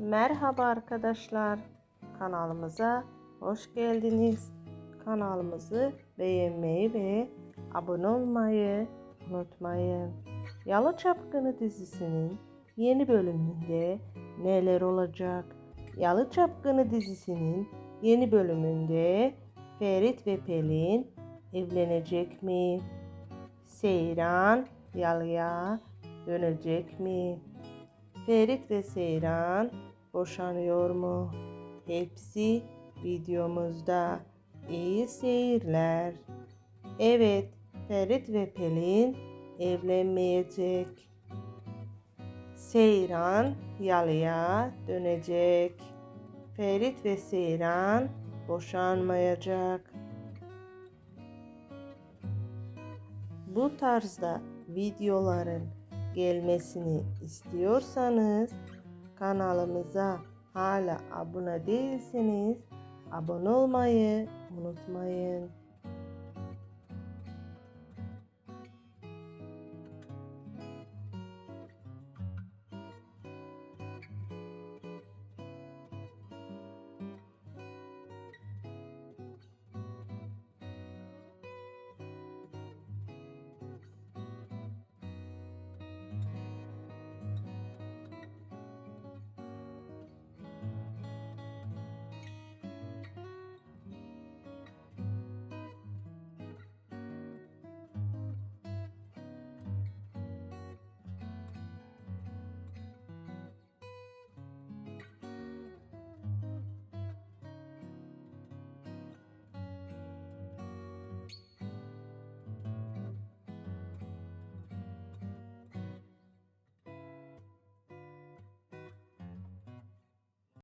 Merhaba arkadaşlar. Kanalımıza hoş geldiniz. Kanalımızı beğenmeyi ve abone olmayı unutmayın. Yalı Çapkını dizisinin yeni bölümünde neler olacak? Yalı Çapkını dizisinin yeni bölümünde Ferit ve Pelin evlenecek mi? Seyran yalıya dönecek mi? Ferit ve Seyran boşanıyor mu? Hepsi videomuzda. İyi seyirler. Evet, Ferit ve Pelin evlenmeyecek. Seyran yalıya dönecek. Ferit ve Seyran boşanmayacak. Bu tarzda videoların gelmesini istiyorsanız kanalımıza hala abone değilseniz abone olmayı unutmayın.